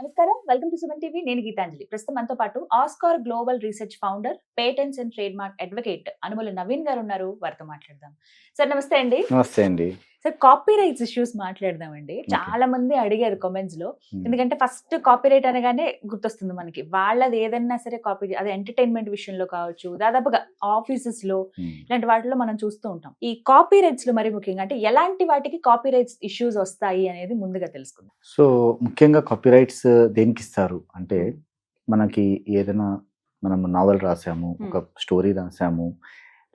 నమస్కారం. Welcome to Suman TV. నేను గీతాంజలి. ప్రస్తుతం మనతో పాటు Oscar global research founder patents and trade mark advocate Anumala Naveen garu ఉన్నారు. వారితో మాట్లాడదాం. సార్ నమస్తే అండి. నమస్తే అండి. సార్ కాపీ రైట్స్ ఇష్యూస్ మాట్లాడదామండి. చాలా మంది అడిగారు కామెంట్స్లో. Hmm. ఎందుకంటే ఫస్ట్ కాపీ రైట్ అనగానే గుర్తొస్తుంది మనకి. వాళ్ళది ఏదైనా సరే కాపీ అది ఎంటర్టైన్మెంట్ విషయంలో కావచ్చు దాదాపుగా ఆఫీసెస్లో ఉమ్. ఇలాంటి వాటిలో మనం చూస్తూ ఉంటాం. ఈ కాపీ రైట్స్లో మరి ముఖ్యంగా అంటే ఎలాంటి వాటికి కాపీ రైట్స్ ఇష్యూస్ వస్తాయి అనేది ముందుగా తెలుసుకుందాం. సో ముఖ్యంగా కాపీరైట్స్ దేనికి ఇస్తారు? అంటే మనకి ఏదైనా మనం నావెల్ రాసాము Hmm. ఒక స్టోరీ రాసాము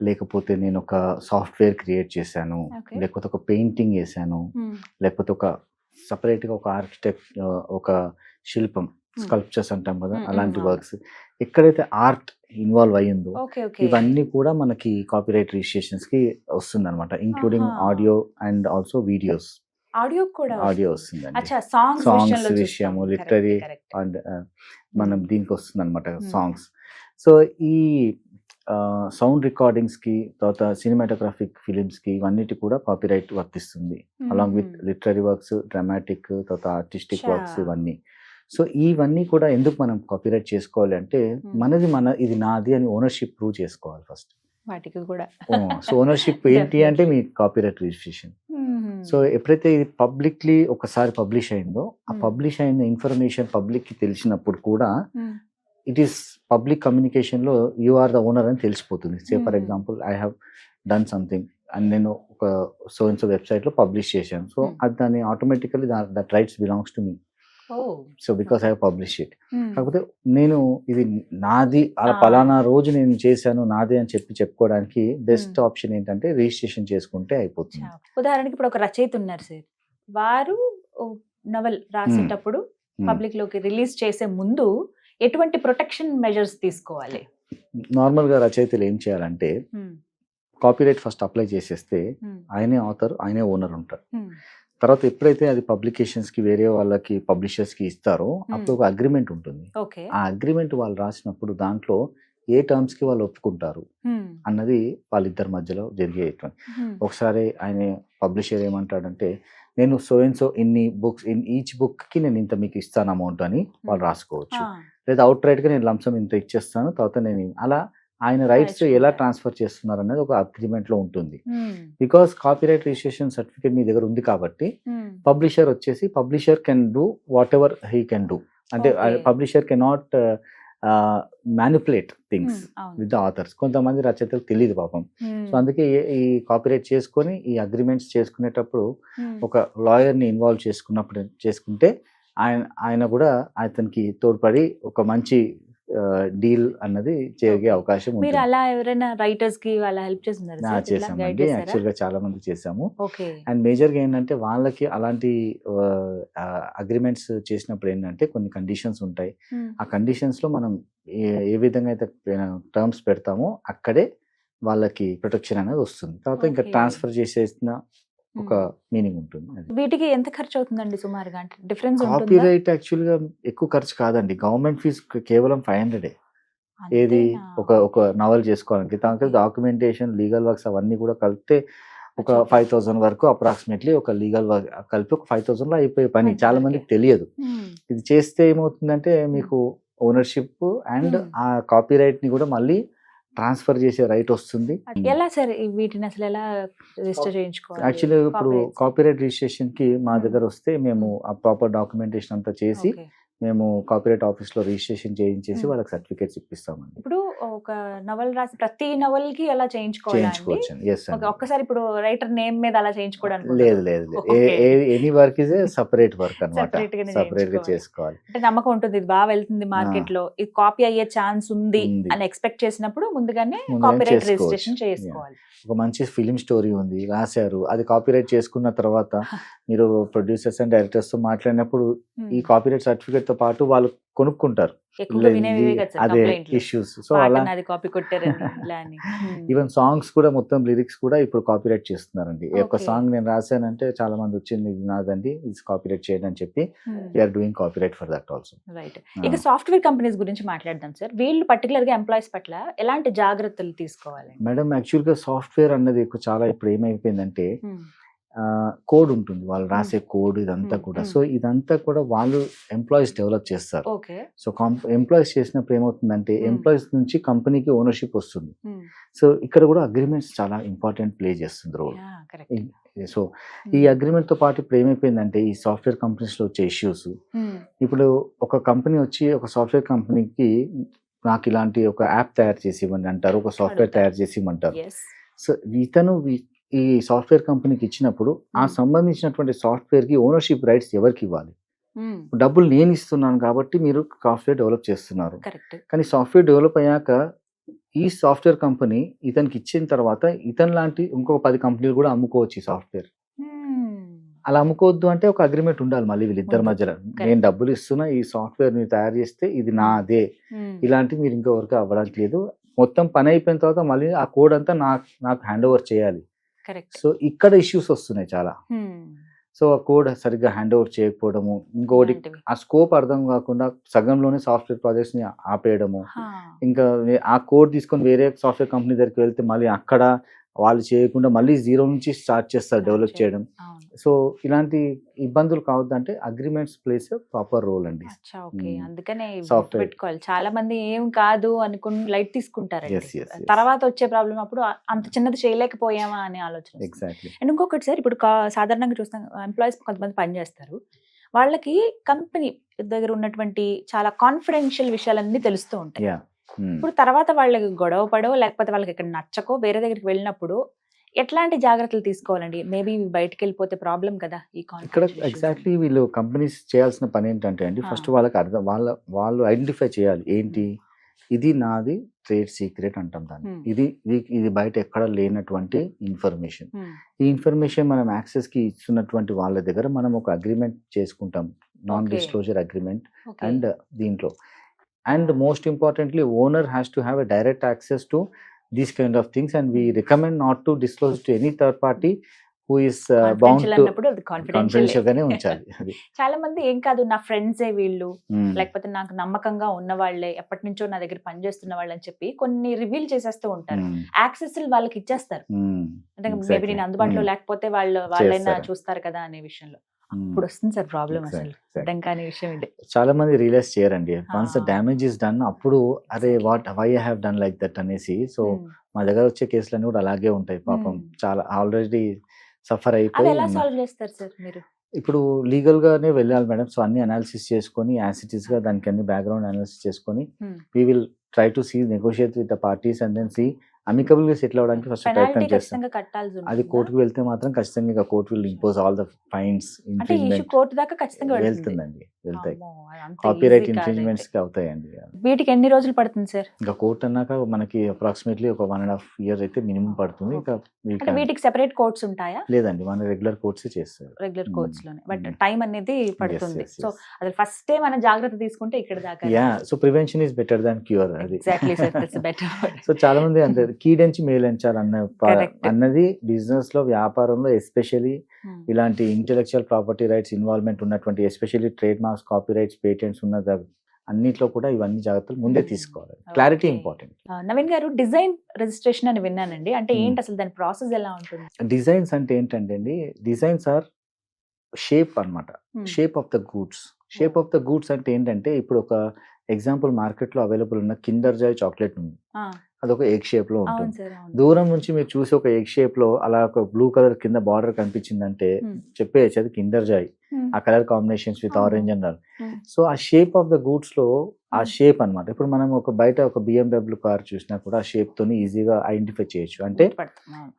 లేకపోతే నేను ఒక సాఫ్ట్వేర్ క్రియేట్ చేశాను. లేకపోతే ఒక పెయింటింగ్ వేసాను లేకపోతే ఒక separate గా ఒక ఆర్కిటెక్ట్ ఒక శిల్పం స్కల్ప్చర్స్ అంటాం కదా అలాంటి వర్క్స్ ఎక్కడైతే ఆర్ట్ ఇన్వాల్వ్ అయ్యిందో ఇవన్నీ కూడా మనకి కాపీరైట్ రిజిస్ట్రేషన్స్కి వస్తుంది అనమాట including. Audio and also videos audio కూడా ఆడియో వస్తుందండి అచ్చా సాంగ్స్. విషయము, correct. అండ్ మనం దీనికి వస్తుంది అనమాట. సాంగ్స్ సో ఈ సౌండ్ రికార్డింగ్స్కి తర్వాత సినిమాటోగ్రాఫిక్ ఫిలిమ్స్కి ఇవన్నిటి కూడా కాపీరైట్ వర్తిస్తుంది along with. Literary works dramatic తర్వాత ఆర్టిస్టిక్. వర్క్స్ ఇవన్నీ సో ఇవన్నీ కూడా ఎందుకు మనం కాపీరైట్ చేసుకోవాలి అంటే. మనది మన ఇది నాది అని ఓనర్షిప్ ప్రూవ్ చేసుకోవాలి ఫస్ట్ వాటికి కూడా సో ఓనర్షిప్ ఏంటి అంటే మీ కాపీరైట్ రిజిస్ట్రేషన్. సో ఎప్పుడైతే ఇది పబ్లిక్లీ ఒకసారి పబ్లిష్ అయిందో ఆ. పబ్లిష్ అయిన ఇన్ఫర్మేషన్ పబ్లిక్కి తెలిసినప్పుడు కూడా. ఇట్ ఈస్ పబ్లిక్ కమ్యూనికేషన్లో యు ఆర్ ద ఓనర్ అని తెలిసిపోతుంది say for. Example I have done something and నేను ఒక సో ఇన్ సో వెబ్సైట్లో పబ్లిష్ చేశాను సో Hmm. అది దాన్ని automatically that rights belongs to me. So because I publish it. కాకపోతే నేను ఇది నాది అలా. పలానా రోజు నేను చేశాను నాది అని చెప్పి చెప్పుకోవడానికి బెస్ట్ Hmm. ఆప్షన్ ఏంటంటే రిజిస్ట్రేషన్ చేసుకుంటే అయిపోతుంది ఉదాహరణకి ఇప్పుడు ఒక రచయిత ఉన్నారు సార్ వారు నవల్ రాసేటప్పుడు Hmm. పబ్లిక్లోకి రిలీజ్ చేసే ముందు ఎటువంటి ప్రొటెక్షన్ మెజర్స్ తీసుకోవాలి నార్మల్గా రచయితలు ఏం చేయాలంటే. కాపీరైట్ ఫస్ట్ అప్లై చేసేస్తే. ఆయనే ఆథర్ ఆయనే ఓనర్ ఉంటారు. తర్వాత ఎప్పుడైతే అది పబ్లికేషన్స్కి వేరే వాళ్ళకి పబ్లిషర్స్కి ఇస్తారో అప్పుడు ఒక అగ్రిమెంట్ ఉంటుంది ఆ అగ్రిమెంట్ వాళ్ళు రాసినప్పుడు దాంట్లో ఏ టర్మ్స్కి వాళ్ళు ఒప్పుకుంటారు. అన్నది వాళ్ళిద్దరి మధ్యలో జరిగేటువంటి. ఒకసారి ఆయన పబ్లిషర్ ఏమంటాడంటే నేను సో అండ్ సో ఇన్ని బుక్స్ ఇన్ ఈచ్ బుక్కి నేను ఇంత మీకు ఇస్తాను అమౌంట్ అని వాళ్ళు రాసుకోవచ్చు. లేదా అవుట్ రైట్గా నేను లంసం ఇంత ఇచ్చేస్తాను తర్వాత నేను అలా ఆయన రైట్స్ ఎలా. ట్రాన్స్ఫర్ చేస్తున్నారు అనేది ఒక అగ్రిమెంట్లో ఉంటుంది Hmm. Because copyright registration certificate మీ దగ్గర ఉంది కాబట్టి Hmm. పబ్లిషర్ వచ్చేసి publisher can do what ever he can do అంటే. Publisher cannot manipulate things Hmm. With the authors కొంతమంది రచయితలకు తెలియదు పాపం Hmm. సో అందుకే ఈ- కాపీరైట్ చేసుకొని ఈ అగ్రిమెంట్స్ చేసుకునేటప్పుడు Hmm. ఒక లాయర్ని ఇన్వాల్వ్ చేసుకున్నప్పుడు చేసుకుంటే ఆయన ఆయన కూడా అతనికి తోడ్పడి ఒక మంచి డీల్ అన్నది Okay. అవకాశం మీరు అలా ఎవరైనా రైటర్స్కి అలా హెల్ప్ చేస్తున్నారు చేసామండి యాక్చువల్గా చాలా మంది చేసాము అండ్ మేజర్గా ఏంటంటే వాళ్ళకి అలాంటి అగ్రిమెంట్స్ చేసినప్పుడు ఏంటంటే కొన్ని కండిషన్స్ ఉంటాయి. ఆ కండిషన్స్లో మనం ఏ విధంగా అయితే టర్మ్స్ పెడతామో అక్కడే వాళ్ళకి ప్రొటెక్షన్ అనేది వస్తుంది. తర్వాత ఇంకా. ట్రాన్స్ఫర్ చేసేసిన ఒక మీనింగ్ ఉంటుంది వీటికి ఎంత ఖర్చు అవుతుందండి సుమారుగా? అంటే డిఫరెన్స్ కాపీ రైట్ యాక్చువల్గా ఎక్కువ ఖర్చు కాదండి. గవర్నమెంట్ ఫీజు కేవలం ఫైవ్ హండ్రెడ్. ఏది ఒక ఒక నవల్ చేసుకోవడానికి. దానికి. డాక్యుమెంటేషన్ లీగల్ వర్క్స్ అవన్నీ కూడా కలిపితే ఒక. ఫైవ్ థౌసండ్ వరకు అప్రాక్సిమేట్లీ ఒక లీగల్ వర్క్ కలిపి ఒక ఫైవ్ థౌసండ్లో అయిపోయే పని. చాలా. మందికి తెలియదు. ఇది చేస్తే ఏమవుతుందంటే మీకు ఓనర్షిప్ అండ్. ఆ కాపీ రైట్ని కూడా మళ్ళీ ట్రాన్స్ఫర్ చేసే రైట్ వస్తుంది ఎలా సార్ వీటిని అసలు ఎలా రిజిస్టర్ చేయించుకోవాలి యాక్చువల్లీ ఇప్పుడు. కాపీరైట్ రిజిస్ట్రేషన్కి మా. దగ్గర వస్తే మేము ఆ ప్రాపర్ డాక్యుమెంటేషన్ అంతా చేసి. మేము కాపీరైట్ ఆఫీస్లో రిజిస్ట్రేషన్ చేయించేసి. వాళ్ళకి సర్టిఫికేట్స్ ఇప్పిస్తామండి. ఇప్పుడు ఒక నవల్ రాసి ప్రతి నవల్కి ఎలా చేయించుకోవాలి చేయించుకోవచ్చు ఎస్ ఓకే ఒక్కసారి ఇప్పుడు రైటర్ నేమ్ మీద అలా చేయించుకోవడానికి లేదు లేదు. Any work is separate work అనమాట సపరేట్గా. చేసుకోవాలి. అంటే నమ్మకం ఉంటుంది ఇది బాగా వెళ్తుంది మార్కెట్లో ఇది కాపీ అయ్యే ఛాన్స్ ఉంది. అని ఎక్స్పెక్ట్ చేసినప్పుడు ముందుగానే కాపీరైట్. రిజిస్ట్రేషన్ చేసుకోవాలి. ఒక మంచి ఫిలిం స్టోరీ ఉంది రాశారు. అది కాపీరైట్ చేసుకున్న తర్వాత మీరు ప్రొడ్యూసర్స్ అండ్ డైరెక్టర్స్తో మాట్లాడినప్పుడు ఈ కాపీరైట్ సర్టిఫికేట్తో పాటు వాళ్ళు కొనుక్కుంటారు. అదే ఇష్యూస్ సో అలా ఇలా అని Hmm. ఈవెన్ సాంగ్స్ కూడా మొత్తం లిరిక్స్ కూడా ఇప్పుడు కాపీరైట్ చేస్తున్నారండి. Okay. సాంగ్ నేను రాశానంటే చాలా మంది వచ్చింది ఇది నాదండి ఇది కాపీరైట్ చేయండి అని చెప్పి Hmm. We are doing copyright for that also right ఇక సాఫ్ట్వేర్ కంపెనీస్ గురించి మాట్లాడదాం సార్. వీళ్ళు పర్టికులర్గా ఎంప్లాయీస్ పట్ల ఎలాంటి జాగ్రత్తలు తీసుకోవాలి మేడం యాక్చువల్గా సాఫ్ట్వేర్ అన్నది చాలా ఇప్పుడు ఏమైపోయిందంటే Hmm. కోడ్ ఉంటుంది. వాళ్ళు రాసే కోడ్ ఇదంతా కూడా. సో ఇదంతా కూడా వాళ్ళు ఎంప్లాయీస్ డెవలప్ చేస్తారు. సో ఎంప్లాయీస్ చేసినప్పుడు ఏమవుతుందంటే. ఎంప్లాయీస్ నుంచి కంపెనీకి ఓనర్షిప్ వస్తుంది. సో ఇక్కడ కూడా అగ్రిమెంట్స్ చాలా ఇంపార్టెంట్ ప్లే చేస్తుంది రోల్ సో ఈ అగ్రిమెంట్తో పాటు ఇప్పుడు ఏమైపోయిందంటే ఈ సాఫ్ట్వేర్ కంపెనీస్లో వచ్చే ఇష్యూస్ ఇప్పుడు ఒక కంపెనీ వచ్చి ఒక సాఫ్ట్వేర్ కంపెనీకి నాకు ఇలాంటి ఒక యాప్ తయారు చేసి ఇవ్వండి అంటారు. ఒక సాఫ్ట్వేర్. తయారు చేసి ఇవ్వమంటారు సో ఇతను ఈ- సాఫ్ట్వేర్ కంపెనీకి ఇచ్చినప్పుడు ఆ. సంబంధించినటువంటి సాఫ్ట్వేర్కి ఓనర్షిప్ రైట్స్ ఎవరికి ఇవ్వాలి? డబ్బులు నేను ఇస్తున్నాను కాబట్టి మీరు సాఫ్ట్వేర్ డెవలప్ చేస్తున్నారు. కానీ సాఫ్ట్వేర్ డెవలప్ అయ్యాక ఈ సాఫ్ట్వేర్ కంపెనీ ఇతనికి ఇచ్చిన తర్వాత ఇతను లాంటి ఇంకొక పది కంపెనీలు కూడా అమ్ముకోవచ్చు ఈ సాఫ్ట్వేర్. అలా అమ్ముకోవద్దు అంటే ఒక అగ్రిమెంట్ ఉండాలి మళ్ళీ వీళ్ళిద్దరి. మధ్యలో. నేను డబ్బులు ఇస్తున్నా ఈ సాఫ్ట్వేర్ మీరు తయారు చేస్తే ఇది నాదే. ఇలాంటి మీరు ఇంకొకరికి అవ్వడానికి లేదు. మొత్తం పని అయిపోయిన తర్వాత మళ్ళీ ఆ కోడ్ అంతా నాకు నాకు హ్యాండ్ ఓవర్ చేయాలి. సో ఇక్కడ ఇష్యూస్ వస్తున్నాయి చాలా. సో ఆ కోడ్ సరిగ్గా హ్యాండ్ ఓవర్ చేయకపోవడము ఇంకొకటి ఆ స్కోప్ అర్థం కాకుండా సగంలోనే సాఫ్ట్వేర్ ప్రాజెక్ట్స్ని ఆపేయడము ఇంకా ఆ కోడ్ తీసుకొని వేరే సాఫ్ట్వేర్ కంపెనీ దగ్గరికి వెళ్తే మళ్ళీ అక్కడ వాళ్ళు చేయకుండా మళ్ళీ జీరో నుంచి స్టార్ట్ చేస్తారు డెవలప్ చేయడం. సో ఇలాంటి ఇబ్బందులు కావద్దంటే అగ్రిమెంట్స్ ప్లేస్ ప్రాపర్ రోల్ అండి. అందుకనే. పెట్టుకోవాలి చాలా మంది ఏం కాదు అనుకుని లైట్ yes. తర్వాత వచ్చే ప్రాబ్లం అప్పుడు అంత చిన్నది చేయలేకపోయామా అనే ఆలోచన. ఎగ్జాక్ట్లీ అండ్ ఇంకొకటి సార్ ఇప్పుడు సాధారణంగా చూస్తాం ఎంప్లాయీస్ కొంతమంది పనిచేస్తారు వాళ్ళకి కంపెనీ దగ్గర ఉన్నటువంటి చాలా కాన్ఫిడెన్షియల్ విషయాలన్నీ తెలుస్తూ ఉంటాయి. ఇప్పుడు తర్వాత వాళ్ళకి గొడవ పడో లేకపోతే వాళ్ళకి ఇక్కడ నచ్చకో వేరే దగ్గరికి వెళ్ళినప్పుడు ఎట్లాంటి జాగ్రత్తలు తీసుకోవాలండి మేబీ బయటకు వెళ్ళిపోతే ప్రాబ్లం కదా ఈ ఇక్కడ ఎగ్జాక్ట్లీ వీళ్ళు కంపెనీస్ చేయాల్సిన పని ఏంటంటే అండి. ఫస్ట్ వాళ్ళకి అర్థం వాళ్ళ వాళ్ళు ఐడెంటిఫై చేయాలి ఏంటి ఇది నాది ట్రేడ్ సీక్రెట్ అంటాం దాన్ని. ఇది ఇది బయట ఎక్కడ లేనటువంటి ఇన్ఫర్మేషన్. ఈ ఇన్ఫర్మేషన్ మనం యాక్సెస్కి ఇస్తున్నటువంటి వాళ్ళ దగ్గర మనం ఒక అగ్రిమెంట్ చేసుకుంటాం నాన్. Disclosure agreement. అండ్ దీంట్లో and most importantly owner has to have a direct access to these kind of things and we recommend not to disclose to any third party who is bound Confidential to అన్నప్పుడు అది confidential confidential గానే ఉంచాలి చాలా మంది ఏం కాదు నా ఫ్రెండ్సే వీళ్ళు Hmm. లేకపోతే నాకు నమ్మకంగా ఉన్న వాళ్ళే ఎప్పటి నుంచో నా దగ్గర పనిచేస్తున్న వాళ్ళు అని చెప్పి కొన్ని రివీల్ చేసేస్తూ ఉంటారు Hmm. యాక్సెస్ వాళ్ళకి ఇచ్చేస్తారు Hmm. అంటే మేబీ. నేను అందుబాటులో Hmm. లేకపోతే వాళ్ళు వాళ్ళైనా. చూస్తారు కదా అనే విషయంలో ఇప్పుడు వస్తుంది సార్ ప్రాబ్లం Exactly, అసలు. అర్థం కాని విషయం ఇది చాలా మంది రియలైజ్ చేయరండి once the. Damage is done అప్పుడు అరే. What why I have done like that అనేసి సో. మా దగ్గర వచ్చే కేసులన్నీ కూడా అలాగే ఉంటాయి పాపం. చాలా ఆల్రెడీ సఫర్ అయిపోయి ఎలా సాల్వ్ చేస్తారు సార్ మీరు ఇప్పుడు లీగల్ గానే వెళ్ళాలి మేడం సో అన్ని అనాలిసిస్ చేసుకొని యాసిటీస్గా దానికి అన్ని బ్యాక్గ్రౌండ్ అనాలిసిస్ చేసుకొని. We will try to see negotiate with the parties and then see అమికబుల్గా settle అవడానికి ఫస్ట్ ప్రయత్నం చేస్తాం. అది కోర్టుకు వెళ్తే మాత్రం ఖచ్చితంగా court will impose all the fines వెళ్తుందండి వెళ్తాయి. అంత కాపీరైట్ easy ఇన్ఫ్రింజ్మెంట్స్. కి అవుతాయండి. వీటికి ఎన్ని రోజులు పడుతుంది సార్ ఇంకా కోర్ట్ అన్నాక మనకి అప్రాక్సిమేట్లీ ఒక వన్ అండ్ హాఫ్ ఇయర్ అయితే మినిమం పడుతుంది. ఇంకా వీటికి సెపరేట్ కోర్ట్స్ ఉంటాయా? లేదండి మన రెగ్యులర్ కోర్ట్స్ చేస్తారు. Regular Hmm. కోర్ట్స్లోనే. But Hmm. టైం అనేది పడుతుంది. సో. అది ఫస్టే మనం జాగ్రత్త తీసుకుంటే ఇక్కడ దాకా yeah so prevention is better than cure అది. ఎగ్జాక్ట్లీ సార్ బెటర్ సో చాలా మంది అంటే కీడెంచి మేలంచారు అన్న. అన్నది బిజినెస్లో వ్యాపారంలో ఎస్పెషల్లీ ఇలాంటి ఇంటెలెక్చువల్ ప్రాపర్టీ రైట్స్ ఇన్వాల్వ్మెంట్ ఉన్నటువంటి especially trade marks copy rights patents ఉన్న అన్నిట్లో కూడా ఇవన్నీ జాగ్రత్తలు ముందే Hmm. తీసుకోవాలి క్లారిటీ. ఇంపార్టెంట్ నవీన్ గారు డిజైన్ రిజిస్ట్రేషన్ అని విన్నానండి అంటే Hmm. ఏంటి అసలు దాని ప్రాసెస్ ఎలా ఉంటుంది డిజైన్స్ అంటే ఏంటంటే అండి డిజైన్స్ ఆర్ షేప్ అన్నమాట Hmm. Shape of the goods shape of the goods అంటే ఏంటంటే ఇప్పుడు ఒక ఎగ్జాంపుల్ మార్కెట్లో అవైలబుల్ ఉన్న కిండర్ జాయ్ చాక్లెట్ ఉంది అదొక ఎగ్ షేప్లో అవును ఉంటుంది దూరం నుంచి మీరు చూసి ఒక ఎగ్ షేప్లో అలా ఒక బ్లూ కలర్ కింద బార్డర్ కనిపించిందంటే. చెప్పేయచ్చు అది కిండర్ జాయ్. ఆ colour combinations with. Orange and Hmm. So ఆ షేప్ ఆఫ్ ద గూడ్స్లో ఆ. షేప్ అన్నమాట ఇప్పుడు మనం ఒక బయట ఒక బిఎండబ్ల్యూ కార్ చూసినా కూడా ఆ షేప్ తోని ఈజీగా ఐడెంటిఫై చేయొచ్చు అంటే.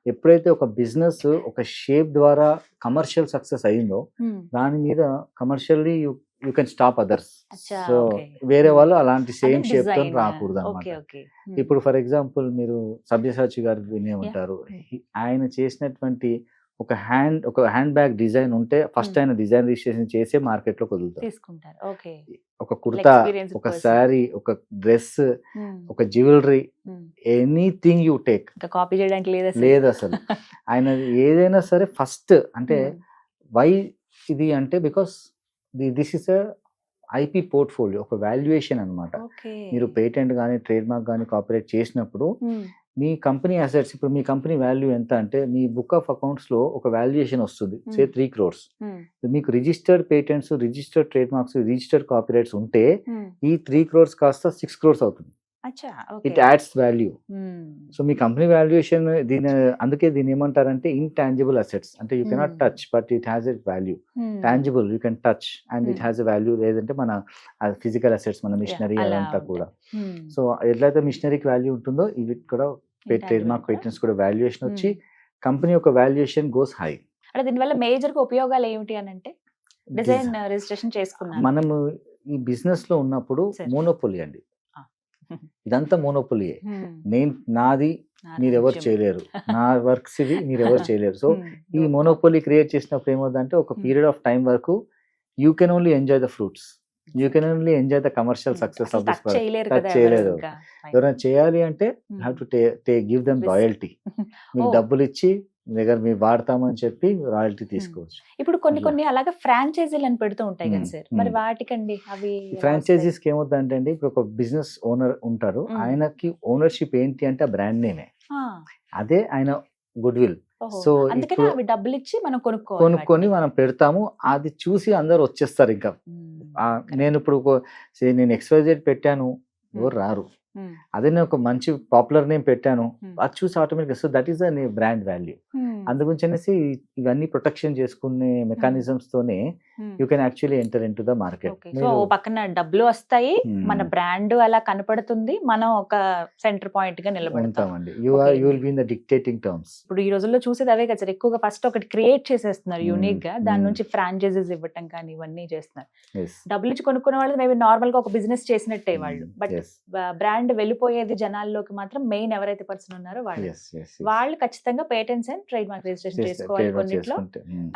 ఎప్పుడైతే ఒక బిజినెస్ ఒక షేప్ ద్వారా కమర్షియల్ సక్సెస్ అయిందో. దాని మీద commercially you can stop others so. వేరే వాళ్ళు అలాంటి సేమ్ షేప్తో. రాకూడదు అనమాట ఇప్పుడు ఫర్ ఎగ్జాంపుల్ మీరు సబ్యసాచి గారు వినే ఉంటారు Hmm. ఆయన చేసినటువంటి ఒక హ్యాండ్ ఒక హ్యాండ్ బ్యాగ్ డిజైన్ ఉంటే ఫస్ట్ Hmm. ఆయన డిజైన్ రిజిస్ట్రేషన్ చేసే మార్కెట్లో ఓకే ఒక కుర్తా ఒక. శారీ ఒక డ్రెస్ Hmm. ఒక jewellery Hmm. Anything you take copy చేయడానికి లేదా అసలు ఆయన ఏదైనా సరే ఫస్ట్ అంటే Hmm. వై ఇది అంటే because this is IP portfolio ఒక వాల్యుయేషన్ అన్నమాట ఓకే మీరు పేటెంట్ కానీ ట్రేడ్ మార్క్ కానీ కాపీరైట్ చేసినప్పుడు. మీ కంపెనీ అసెట్స్ ఇప్పుడు మీ కంపెనీ వాల్యూ ఎంత అంటే మీ బుక్ ఆఫ్ అకౌంట్స్లో ఒక వాల్యుయేషన్ వస్తుంది సే. త్రీ క్రోర్స్ మీకు registered patents registered trade marks registered copyrights ఉంటే. ఈ త్రీ క్రోర్స్ కాస్త సిక్స్ క్రోర్స్ అవుతుంది ఇట్ యాడ్స్ వాల్యూ సో మీ కంపెనీ వాల్యుయేషన్ దీని అందుకే దీని ఏమంటారంటే ఇంటాంజిబుల్ అసెట్స్ అంటే you cannot. Touch but it has a value. Tangible you can touch and it. Has a value లేదంటే మన ఫిజికల్ అసెట్స్ మన మిషనరీ అదంతా. కూడా సో ఎట్లయితే మిషనరీకి వాల్యూ ఉంటుందో ఇవి కూడా ట్రేడ్ intangible మార్క్ కూడా. వాల్యుయేషన్ వచ్చి. కంపెనీ యొక్క వాల్యుయేషన్ గోస్ హై అంటే దీనివల్ల మేజర్గా ఉపయోగాలు ఏమిటి అని అంటే డిజైన్ రిజిస్ట్రేషన్ చేసుకున్నాను మనము ఈ బిజినెస్లో ఉన్నప్పుడు. మోనోపొలి అండి. ఇదంతా మోనోపొలియే నేను నాది మీరెవరు. చేయలేరు నా వర్క్స్ ఇవి మీరెవరు చేయలేరు సో ఈ. మోనోపొలి క్రియేట్ చేసినప్పుడు ఏమవుతుందంటే ఒక. పీరియడ్ ఆఫ్ టైం వరకు you can only enjoy the fruits you can only enjoy the commercial success of this కదా చేయలేదు. ఎవరైనా చేయాలి అంటే. హ్యావ్ టు టే గివ్ దమ్. రాయల్టీ మీకు. డబ్బులు ఇచ్చి మీ దగ్గర మీరు వాడతామని చెప్పి రాయల్టీ తీసుకోవచ్చు ఇప్పుడు కొన్ని. కొన్ని అలాగే ఫ్రాంచైజీలు అని పెడుతూ ఉంటాయి కదా మ్మ్. సార్ మరి మ్మ్. వాటికండి అవి ఫ్రాంచైజీస్కి ఏమవుతుందంటే అండి ఇప్పుడు ఒక బిజినెస్ ఓనర్ ఉంటారు మ్మ్. ఆయనకి ఓనర్షిప్ ఏంటి అంటే ఆ బ్రాండ్ నేమే అదే ఆయన గుడ్ విల్. సో డబ్బులు ఇచ్చి మనం కొనుక్కోవాలి కొనుక్కొని. మనం పెడతాము అది చూసి అందరు వచ్చేస్తారు ఇంకా మ్మ్. నేను ఇప్పుడు నేను ఎక్స్వైజెడ్ పెట్టాను ఎవరు రారు మ్మ్. అదే నేను ఒక మంచి పాపులర్ నేమ్ పెట్టాను. మ్మ్. అది చూసి automatic so that is the brand value. అందుగురించి అనేసి ఇవన్నీ ప్రొటెక్షన్ చేసుకునే మెకానిజమ్స్ తోనే మ్మ్. You can actually enter in to the market so పక్కన డబ్బులు వస్తాయి. మన బ్రాండ్ అలా కనపడుతుంది. మనం ఒక సెంటర్ పాయింట్గా నిలబడతాం. ఉంటామండి. You are. You will be in the dictating terms ఇప్పుడు ఈ రోజుల్లో చూసేది అవే కదా సార్. ఎక్కువగా ఫస్ట్ ఒకటి క్రియేట్ చేసేస్తున్నారు. యూనిక్గా. దాని. నుంచి ఫ్రాంచైజీస్ ఇవ్వటం కానీ ఇవన్నీ చేస్తున్నారు. డబ్బులు ఇచ్చి కొనుక్కునే వాళ్ళు మేబీ నార్మల్గా ఒక బిజినెస్ చేసినట్టే వాళ్ళు. బట్ ఎస్ బ్రాండ్ వెళ్ళిపోయేది జనాల్లోకి మాత్రం మెయిన్ ఎవరైతే పర్సన్ ఉన్నారో వాళ్ళు. వాళ్ళు ఖచ్చితంగా patents and trade mark registration చేసుకోవాలి కొన్నిట్లో.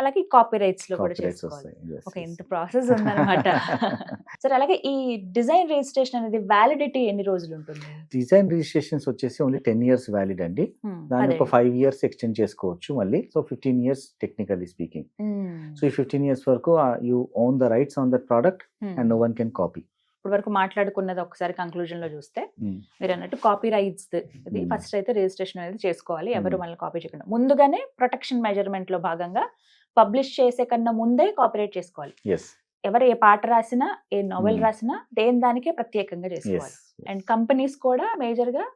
అలాగే కాపీ రైట్స్లో కూడా చేసుకోవాలి. yes. ఇంత ప్రాసెస్ ఉందన్నమాట. సరే అలాగే ఈ డిజైన్ రిజిస్ట్రేషన్ అనేది వ్యాలిడిటీ ఎన్ని రోజులు ఉంటుంది? డిజైన్ రిజిస్ట్రేషన్స్ వచ్చేసి ఓన్లీ టెన్ ఇయర్స్ వ్యాలిడ్ అండి. Hmm, అదే. ఒక ఫైవ్ ఇయర్స్ ఎక్స్టెండ్ చేసుకోవచ్చు మళ్ళీ. So fifteen years technically speaking so ఈ ఫిఫ్టీన్ ఇయర్స్ వరకు you own the rights on that product. And no one can copy ఇప్పుడు వరకు మాట్లాడుకున్నది ఒకసారి కంక్లూజన్లో చూస్తే మీరు అన్నట్టు కాపీ రైట్స్ ఇది. ఫస్ట్ అయితే రిజిస్ట్రేషన్ అనేది చేసుకోవాలి ఎవరు. మనల్ని కాపీ చేయకుండా ముందుగానే ప్రొటెక్షన్ మెజర్మెంట్లో భాగంగా పబ్లిష్ చేసే కన్నా ముందే కాపీరైట్ చేసుకోవాలి ఎవరు ఏ పాట రాసినా ఏ నోవెల్. రాసినా దేని దానికే ప్రత్యేకంగా చేసుకోవాలి అండ్ కంపెనీస్ కూడా మేజర్గా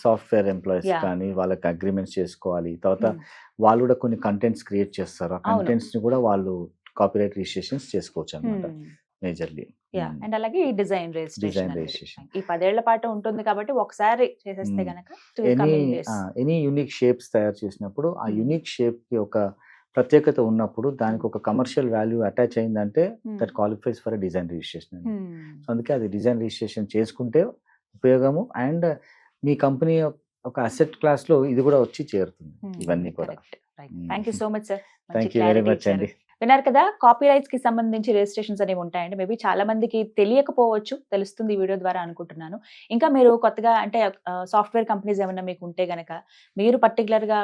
సాఫ్ట్వేర్ ఎంప్లాయీస్. కానీ వాళ్ళకి అగ్రిమెంట్స్ చేసుకోవాలి తర్వాత hmm, వాళ్ళు కూడా కొన్ని కంటెంట్స్ క్రియేట్ చేస్తారు ఆ. కంటెంట్స్ని కూడా వాళ్ళు కాపీరైట్ రిజిస్ట్రేషన్స్ చేసుకోవచ్చు అనమాట hmm. మేజర్లీ. యా అండ్ అలాగే ఈ డిజైన్ రిజిస్ట్రేషన్. ఈ పదేళ్ళ పాటు ఉంటుంది కాబట్టి ఒకసారి చేసేస్తే. గనక ఎనీ ఎనీ యూనిక్ షేప్స్ తయారు చేసినప్పుడు ఆ. యూనిక్ షేప్కి ఒక ప్రత్యేకత ఉన్నప్పుడు దానికి ఒక కమర్షియల్ వాల్యూ అటాచ్ అయిందంటే. That qualifies for design registration అండి సో అందుకే అది డిజైన్ రిజిస్ట్రేషన్ చేసుకుంటే ఉపయోగము అండ్ మీ కంపెనీ ఒక అసెట్ క్లాస్లో ఇది కూడా వచ్చి చేరుతుంది ఇవన్నీ కూడా. Thank you so much sir. Thank you very much అండి. విన్నారు కదా కాపీ రైట్స్కి సంబంధించి రిజిస్ట్రేషన్స్ అనేవి ఉంటాయండి. మేబీ చాలా మందికి తెలియకపోవచ్చు తెలుస్తుంది ఈ వీడియో ద్వారా అనుకుంటున్నాను. ఇంకా మీరు కొత్తగా అంటే సాఫ్ట్వేర్ కంపెనీస్ ఏమైనా మీకు ఉంటే గనక మీరు పర్టికులర్గా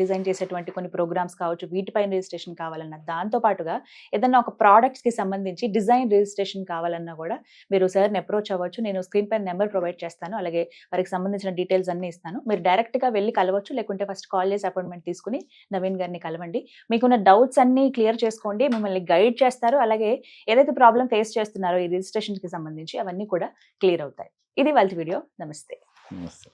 డిజైన్ చేసేటువంటి కొన్ని ప్రోగ్రామ్స్ కావచ్చు వీటిపైన రిజిస్ట్రేషన్ కావాలన్నా దాంతో పాటుగా ఏదన్నా ఒక ప్రోడక్ట్స్కి సంబంధించి డిజైన్ రిజిస్ట్రేషన్ కావాలన్నా కూడా మీరు సార్ని అప్రోచ్ అవ్వచ్చు. నేను స్క్రీన్ పైన నెంబర్ ప్రొవైడ్ చేస్తాను. అలాగే వారికి సంబంధించిన డీటెయిల్స్ అన్ని ఇస్తాను. మీరు డైరెక్ట్గా వెళ్ళి కలవచ్చు లేకుంటే ఫస్ట్ కాల్ చేసి అపాయింట్మెంట్ తీసుకుని నవీన్ గారిని కలవండి. మీకున్న డౌట్స్ అన్ని క్లియర్ చేసుకోండి మిమ్మల్ని గైడ్ చేస్తారు. అలాగే ఏదైతే ప్రాబ్లం ఫేస్ చేస్తున్నారో ఈ రిజిస్ట్రేషన్కి సంబంధించి అవన్నీ కూడా క్లియర్ అవుతాయి. ఇది వాళ్ళ వీడియో. నమస్తే. నమస్తే.